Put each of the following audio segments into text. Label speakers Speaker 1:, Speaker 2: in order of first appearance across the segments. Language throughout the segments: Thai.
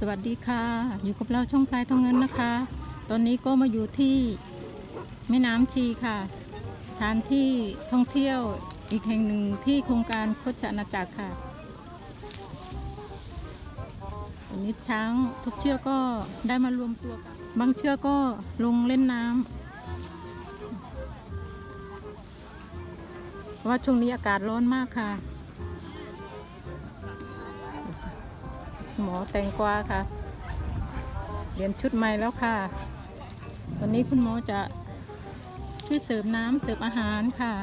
Speaker 1: สวัสดีค่ะ อยู่กับเราช่องพลายทองเงินนะคะ ตอนนี้ก็มาอยู่ที่แม่น้ำชีค่ะสถานที่ท่องเที่ยวอีกแห่งหนึ่งที่โครงการโคชอาณาจักรค่ะวันนี้ช้างทุกเชือกก็ได้มารวมตัวกันบางเชือกก็ลงเล่นน้ำเพราะว่าช่วงนี้อากาศร้อนมากค่ะ หมอแตงกวาค่ะเปลี่ยนชุดใหม่แล้วค่ะ วันนี้คุณหมอจะช่วยเสิร์ฟน้ำเสิร์ฟอาหารค่ะ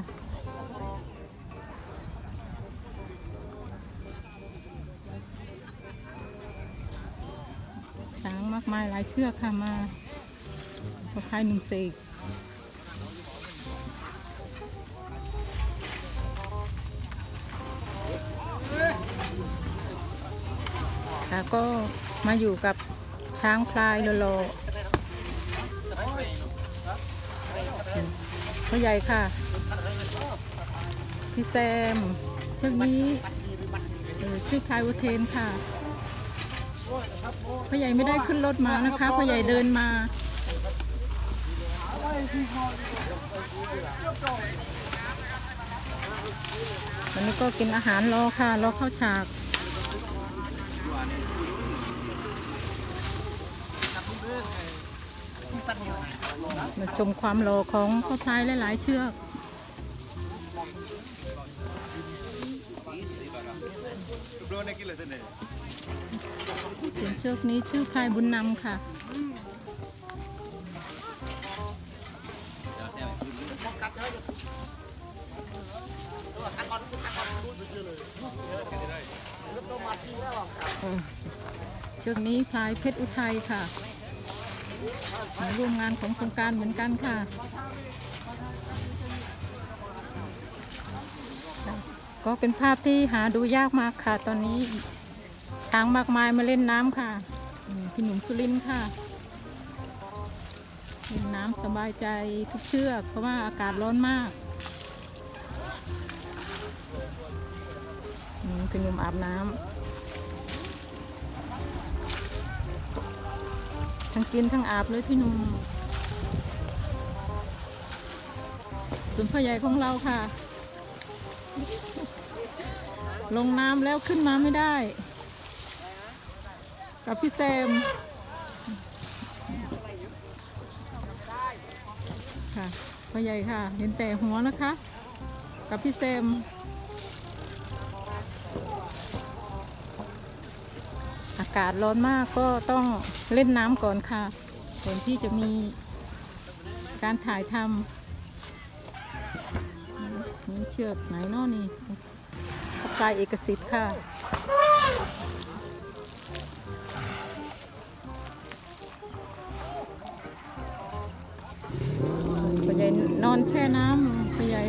Speaker 1: ช้างมากมายหลายเชือกค่ะมาพระพายหนุ่มเสก ก็มาอยู่กับช้างพลายโลโลพ่อใหญ่ค่ะ พี่แซมเชือกนี้ชื่อพลายวัเทนค่ะพ่อใหญ่ไม่ได้ขึ้นรถมานะคะพ่อใหญ่เดินมาวันนี้ก็กินอาหารรอค่ะ รอเข้าฉาก มาชมความรอของข้าวพายหลายๆเชือกส่วนเชือกนี้ชื่อพายบุญนำค่ะกัด เชือกนี้พลายเพชรอุทัยค่ะมาร่วมงานของโครงการเหมือนกันค่ะก็เป็นภาพที่หาดูยากมากค่ะ ตอนนี้ช้างมากมายมาเล่นน้ำค่ะพี่หนุ่มสุรินค่ะเล่นน้ำสบายใจทุกเชือกเพราะว่าอากาศร้อนมากพี่หนุ่มอาบน้ำ ทั้งกินทั้งอาบเลยพี่นุ่มส่วนพ่อใหญ่ของเราค่ะ ลงน้ำแล้วขึ้นมาไม่ได้ กับพี่แซมค่ะพ่อใหญ่ค่ะ เห็นแต่หัวนะคะ กับพี่แซม อากาศร้อนมากก็ต้องเล่นน้ำก่อนค่ะก่อนที่จะมีการถ่ายทำนี่เชือกไหนเนอนี่ปลายเอกสิทธิ์ค่ะพ่อใหญ่นอนแช่น้ำพ่อใหญ่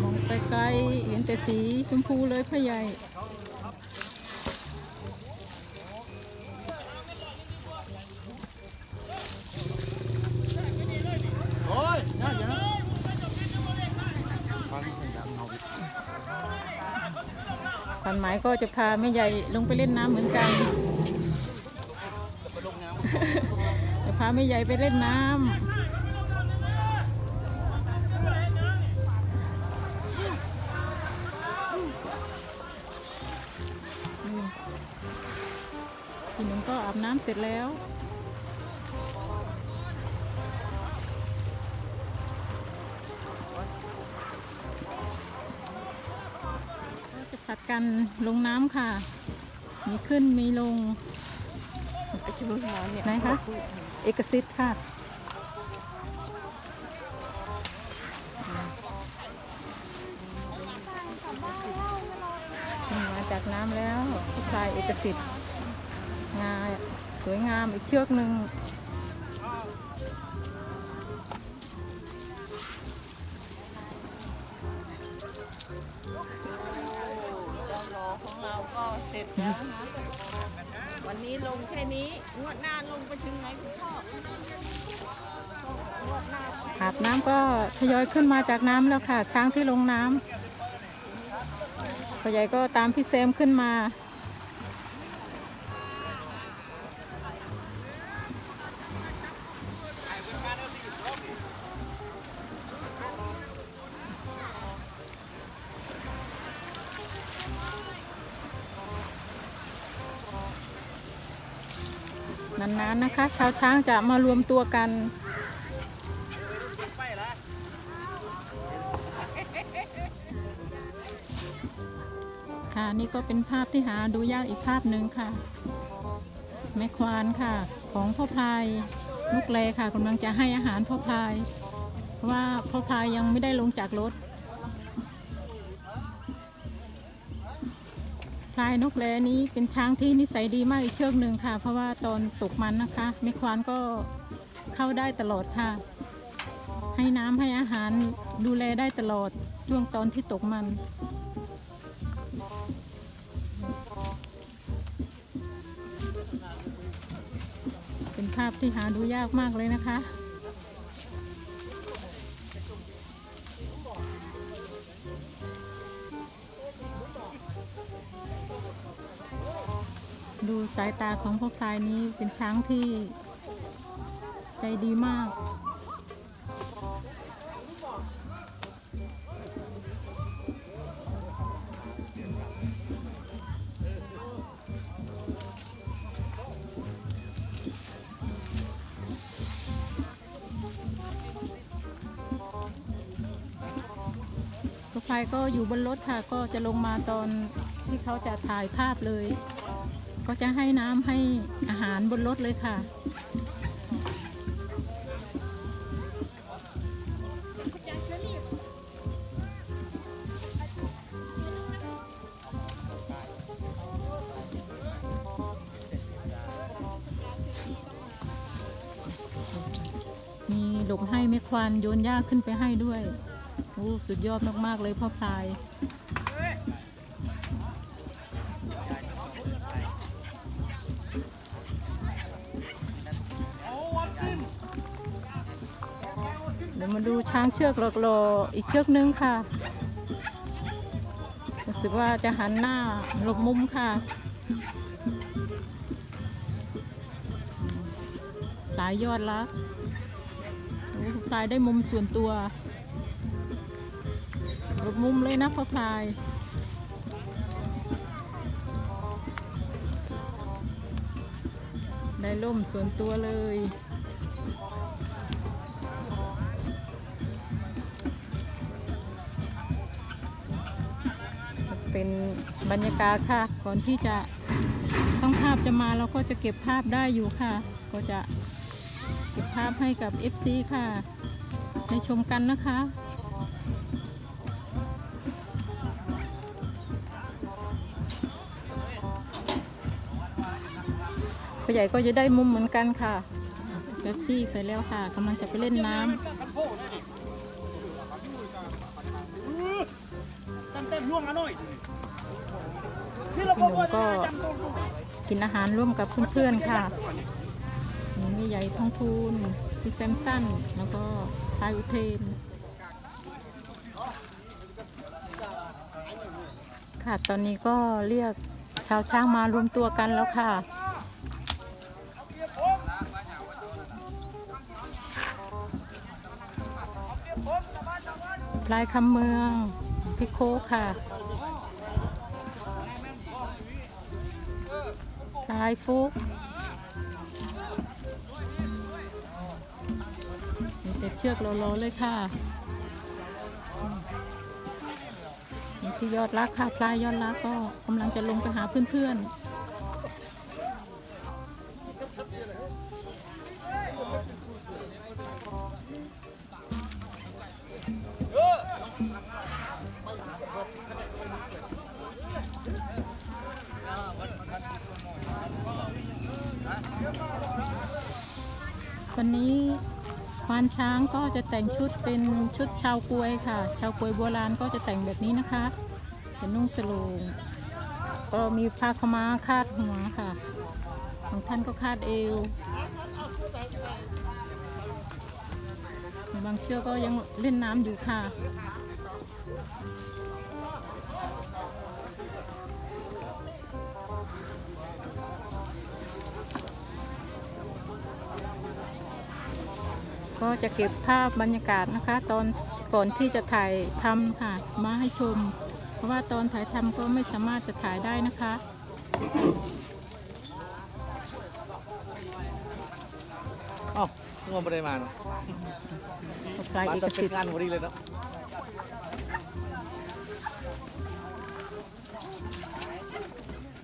Speaker 1: มองไปไกลเห็นแต่สีชมพูเลยพ่อใหญ่ันหมายก็จะพาแม่ใหญ่ลงไปเล่นน้ำเหมือนกันจะพาแม่ใหญ่ไปเล่นน้ำอืมพี่หนุ่มก็อาบน้ำเสร็จแล้ว กันลงน้ำค่ะ มีขึ้นมีลง
Speaker 2: ไอ้ที่มึงมาเนี่ย
Speaker 1: ไหนคะ เอกสิทธิ์ค่ะมาจากน้ำแล้วผู้ชายเอกสิทธิ์งาสวยงามอีกเชือกหนึ่ง
Speaker 2: ร็จแล้วนะวันนี้ลงแค่นี้งวดหน้าลงไปถึงไหนคุณพ่องวดหน้าไป
Speaker 1: อาบน้ำก็ทยอยขึ้นมาจากน้ำแล้วค่ะ ช้างที่ลงน้ำพ่อใหญ่ก็ตามพี่เซมขึ้นมา นานนะคะ ชาวช้างจะมารวมตัวกันค่ะนี่ก็เป็นภาพที่หาดูยากอีกภาพหนึ่งค่ะ แม่ควานค่ะ ของพ่อพลายลูกแลค่ะกำลังจะให้อาหารพ่อพลาย เพราะว่าพ่อพายยังไม่ได้ลงจากรถ ลายนกแลนี้เป็นช้างที่นิสัยดีมากอีกเชือกหนึ่งค่ะ เพราะว่าตอนตกมันนะคะแม่ควานก็เข้าได้ตลอดค่ะ ให้น้ำให้อาหารดูแลได้ตลอดช่วงตอนที่ตกมัน เป็นภาพที่หาดูยากมากเลยนะคะ สายตาของพ่อพลายนี้เป็นช้างที่ใจดีมาก พ่อพลายก็อยู่บนรถค่ะ ก็จะลงมาตอนที่เขาจะถ่ายภาพเลย ก็จะให้น้ำให้อาหารบนรถเลยค่ะ มีหลบให้แม่ควานโยนหญ้าขึ้นไปให้ด้วย โอ้ สุดยอดมาก ๆ เลยพ่อพลาย ยวมาดูช้างเชือกหล่อๆอีกเชือกนึงค่ะรู้สึกว่าจะหันหน้าหลบมุมค่ะสายยอดรักโอ้พลายได้มุมส่วนตัวหลบมุมเลยนะพ่อพลายได้ล่มส่วนตัวเลย เป็นบรรยากาศค่ะ ก่อนที่จะต้องภาพจะมาเราก็จะเก็บภาพได้อยู่ค่ะ ก็จะเก็บภาพให้กับ FC ค่ะในชมกันนะคะผู้ใหญ่ก็จะได้มุมเหมือนกันค่ะเป๊ปซี่ไปแล้วค่ะกำลังจะไปเล่นน้ำ พี่หนุ่มก็กินอาหารร่วมกับเพื่อนๆค่ะ มีใหญ่ทองทูลพี่แซมสันแล้วก็พายอุเทน ค่ะตอนนี้ก็เรียกชาวช้างมารวมตัวกันแล้วค่ะลายคำเมือง พิโคค่ะลายฟุกมีแต่เชือกโลๆเลยค่ะที่ยอดรักค่ะปลายยอดรักก็กำลังจะลงไปหาเพื่อนๆ วันนี้ควานช้างก็จะแต่งชุดเป็นชุดชาวกวยค่ะ ชาวกวยโบราณก็จะแต่งแบบนี้นะคะเป็นนุ่งสโลงก็มีผ้าขม้าคาดหัวค่ะบางท่านก็คาดเอว บางเชือกก็ยังเล่นน้ำอยู่ค่ะ ก็จะเก็บภาพบรรยากาศนะคะ ตอนก่อนที่จะถ่ายทำค่ะมาให้ชม เพราะว่าตอนถ่ายทำก็ไม่สามารถจะถ่ายได้นะคะ
Speaker 3: อ้าวงงไม่ได้มาเนอะ
Speaker 1: ปลาย
Speaker 3: มา
Speaker 1: เอก
Speaker 3: จะเป็
Speaker 1: สิ
Speaker 3: น
Speaker 1: ทธิ์
Speaker 3: งานพอดีเลยเนาะ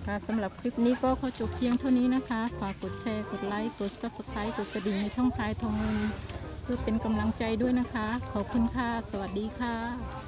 Speaker 1: ค่ะสำหรับคลิปนี้ก็ขอจบเพียงเท่านี้นะคะ ฝากกดแชร์ กดไลค์ กด subscribe กดกระดิ่งในช่องพลายทองเงิน เพื่อเป็นกำลังใจด้วยนะคะ ขอบคุณค่ะ สวัสดีค่ะ